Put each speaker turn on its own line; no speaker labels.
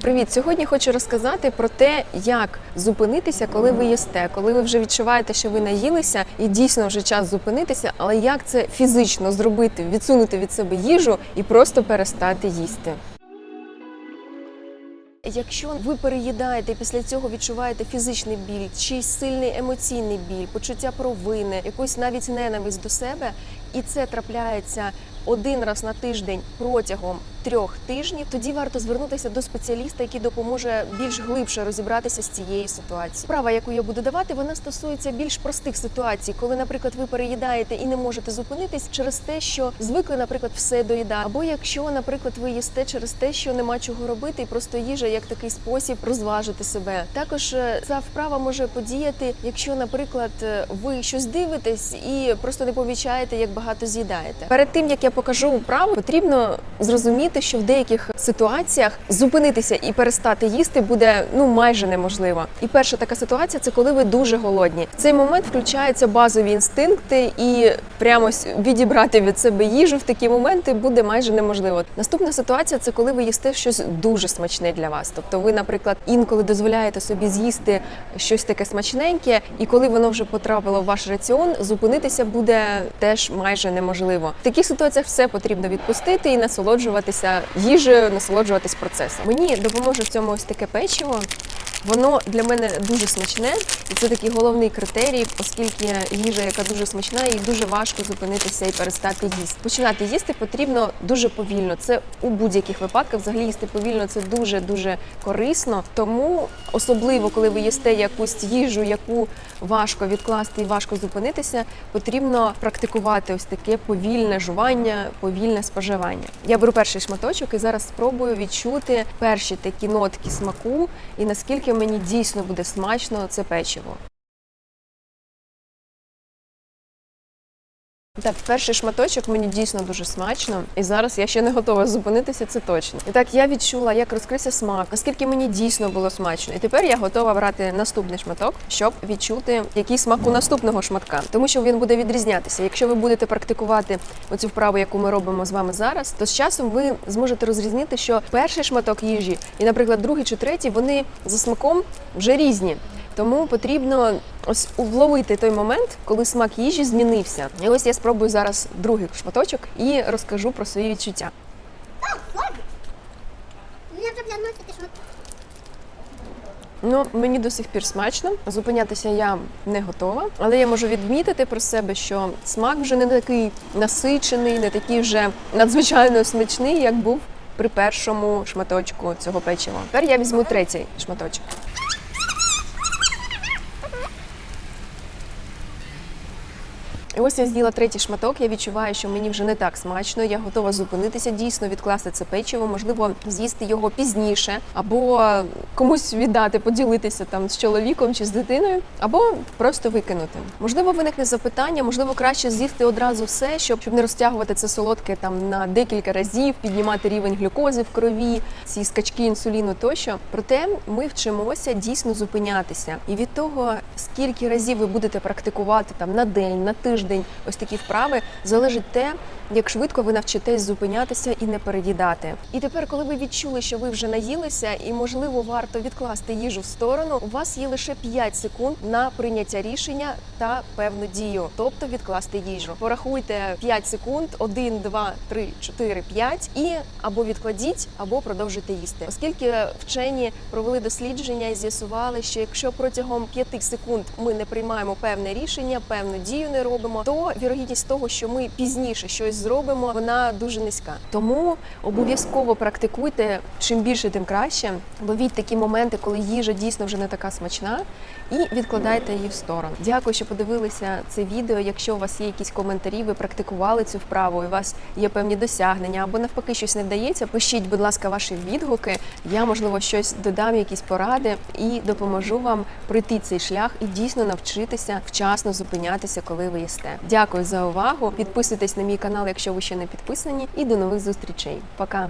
Привіт! Сьогодні хочу розказати про те, як зупинитися, коли ви їсте, коли ви вже відчуваєте, що ви наїлися, і дійсно вже час зупинитися, але як це фізично зробити, відсунути від себе їжу і просто перестати їсти. Якщо ви переїдаєте і після цього відчуваєте фізичний біль, чи сильний емоційний біль, почуття провини, якусь навіть ненависть до себе, і це трапляється один раз на тиждень протягом трьох тижнів, тоді варто звернутися до спеціаліста, який допоможе більш глибше розібратися з цією ситуацією. Права, яку я буду давати, вона стосується більш простих ситуацій, коли, наприклад, ви переїдаєте і не можете зупинитись через те, що звикли, наприклад, все доїдати. Або якщо, наприклад, ви їсте через те, що нема чого робити, і просто їжа як такий спосіб розважити себе. Також е, ця вправа може подіяти, якщо, наприклад, е, ви щось дивитесь і просто не помічаєте, як багато з'їдаєте. Перед тим як я покажу вправу, потрібно зрозуміти, що в деяких ситуаціях зупинитися і перестати їсти буде ну майже неможливо. І перша така ситуація це коли ви дуже голодні. В цей момент включаються базові інстинкти, і прямо відібрати від себе їжу в такі моменти буде майже неможливо. Наступна ситуація це коли ви їсте щось дуже смачне для вас. Тобто, ви, наприклад, інколи дозволяєте собі з'їсти щось таке смачненьке, і коли воно вже потрапило в ваш раціон, зупинитися буде теж майже неможливо. В таких ситуаціях все потрібно відпустити і насолоджуватися їжею, насолоджуватись процесом. Мені допоможе в цьому ось таке печиво. Воно для мене дуже смачне, і це такий головний критерій, оскільки їжа, яка дуже смачна, їй дуже важко зупинитися і перестати їсти. Починати їсти потрібно дуже повільно. Це у будь-яких випадках. Взагалі їсти повільно це дуже дуже корисно. Тому особливо, коли ви їсте якусь їжу, яку важко відкласти і важко зупинитися, потрібно практикувати ось таке повільне жування, повільне споживання. Я беру перший шматочок і зараз спробую відчути перші такі нотки смаку і наскільки мені дійсно буде смачно це печиво. Так, перший шматочок мені дійсно дуже смачно, і зараз я ще не готова зупинитися, це точно. І так я відчула, як розкрився смак, наскільки мені дійсно було смачно. І тепер я готова брати наступний шматок, щоб відчути який смак у наступного шматка, тому що він буде відрізнятися. Якщо ви будете практикувати оцю вправу, яку ми робимо з вами зараз, то з часом ви зможете розрізнити, що перший шматок їжі і, наприклад, другий чи третій, вони за смаком вже різні. Тому потрібно ось вловити той момент, коли смак їжі змінився. І ось я спробую зараз другий шматочок і розкажу про свої відчуття. Ну, мені до сих пір смачно. Зупинятися я не готова, але я можу відмітити про себе, що смак вже не такий насичений, не такий вже надзвичайно смачний, як був при першому шматочку цього печива. Тепер я візьму третій шматочок. І ось я з'їла третій шматок. Я відчуваю, що мені вже не так смачно. Я готова зупинитися, дійсно відкласти це печиво, можливо, з'їсти його пізніше, або комусь віддати, поділитися там з чоловіком чи з дитиною, або просто викинути. Можливо, виникне запитання, можливо, краще з'їсти одразу все, щоб, щоб не розтягувати це солодке там на декілька разів, піднімати рівень глюкози в крові, ці скачки інсуліну тощо. Проте ми вчимося дійсно зупинятися. І від того, скільки разів ви будете практикувати там на день, на тиждень, ось такі вправи, залежить те, як швидко ви навчитесь зупинятися і не переїдати. І тепер, коли ви відчули, що ви вже наїлися, і можливо варто відкласти їжу в сторону, у вас є лише 5 секунд на прийняття рішення та певну дію, тобто відкласти їжу. Порахуйте 5 секунд, 1, 2, 3, 4, 5 і або відкладіть, або продовжуйте їсти. Оскільки вчені провели дослідження і з'ясували, що якщо протягом 5 секунд ми не приймаємо певне рішення, певну дію не робимо, то вірогідність того, що ми пізніше щось зробимо, вона дуже низька. Тому обов'язково практикуйте чим більше, тим краще. Ловіть такі моменти, коли їжа дійсно вже не така смачна, і відкладайте її в сторону. Дякую, що подивилися це відео. Якщо у вас є якісь коментарі, ви практикували цю вправу, і у вас є певні досягнення, або навпаки щось не вдається. Пишіть, будь ласка, ваші відгуки. Я можливо щось додам, якісь поради і допоможу вам пройти цей шлях і дійсно навчитися вчасно зупинятися, коли ви їсте. Дякую за увагу. Підписуйтесь на мій канал, якщо ви ще не підписані, і до нових зустрічей. Пока.